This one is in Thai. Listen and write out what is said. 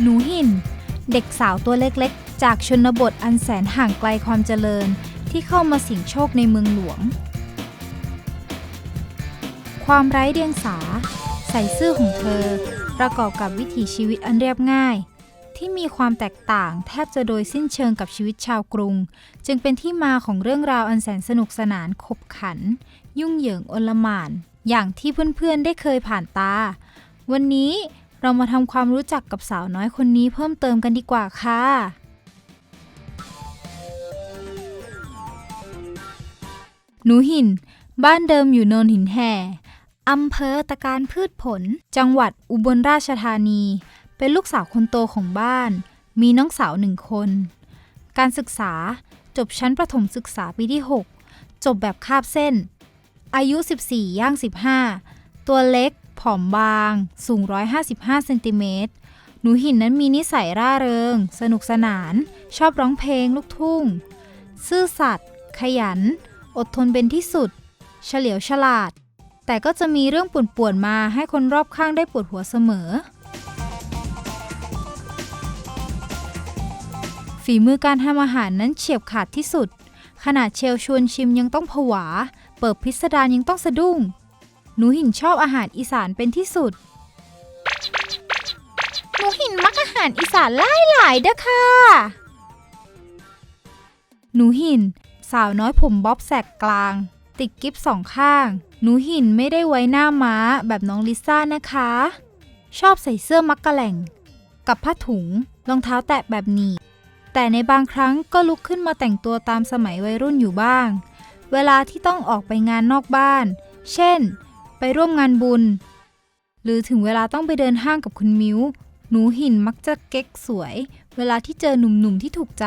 หนูหิน เด็กสาวตัวเล็กๆ จากชนบทอันแสนห่างไกลความเจริญที่เข้ามาสิงโชคในเมืองหลวง ความไร้เดียงสา ใส่ซื่อของเธอ ประกอบกับวิถีชีวิตอันเรียบง่าย ที่มีความแตกต่างแทบจะโดยสิ้นเชิงกับชีวิตชาวกรุง จึงเป็นที่มาของเรื่องราวอันแสนสนุกสนานขบขัน ยุ่งเหยิงอลหม่าน อย่างที่เพื่อนๆได้เคยผ่านตา วันนี้ เรามาทำความรู้จักกับสาวน้อยคนนี้เพิ่มเติมกันดีกว่าค่ะ หนูหิน บ้านเดิมอยู่โนนหินแห่อำเภอตะการพืชผล จังหวัดอุบลราชธานี เป็นลูกสาวคนโตของบ้าน มีน้องสาวหนึ่งคน การศึกษาจบชั้นประถมศึกษาปีที่ 6 จบแบบคาบเส้น อายุ 14 ย่าง 15 ตัวเล็ก ผอมบาง สูง 155เซนติเมตรหนูหินนั้นมีนิสัยร่าเริง สนุกสนาน ชอบร้องเพลงลูกทุ่ง ซื่อสัตย์ขยัน อดทนเป็นที่สุด เฉลียวฉลาด แต่ก็จะมีเรื่องป่วนๆมาให้คนรอบข้างได้ปวดหัวเสมอ ฝีมือการทำอาหารนั้นเฉียบขาดที่สุด ขนาดเชลชวนชิมยังต้องผวา เปิดพิสดารยังต้องสะดุ้ง หนูหินชอบอาหารอีสานเป็นที่สุด หนูหินมักอาหารอีสานหลายหลายเด้อค่ะ หนูหิน สาวน้อยผมบ๊อบแสกกลาง ติดกิฟสองข้าง หนูหินไม่ได้ไว้หน้าม้าแบบน้องลิซ่านะคะ ชอบใส่เสื้อมักกะแหล่ง กับผ้าถุงรองเท้าแตะแบบหนีบแต่ในบางครั้งก็ลุกขึ้นมาแต่งตัวตามสมัยวัยรุ่นอยู่บ้าง เวลาที่ต้องออกไปงานนอกบ้าน เช่น ไปร่วมงานบุญ หรือถึงเวลาต้องไปเดินห้างกับคุณมิ้ว หนูหินมักจะเก๊กสวย เวลาที่เจอหนุ่มๆที่ถูกใจ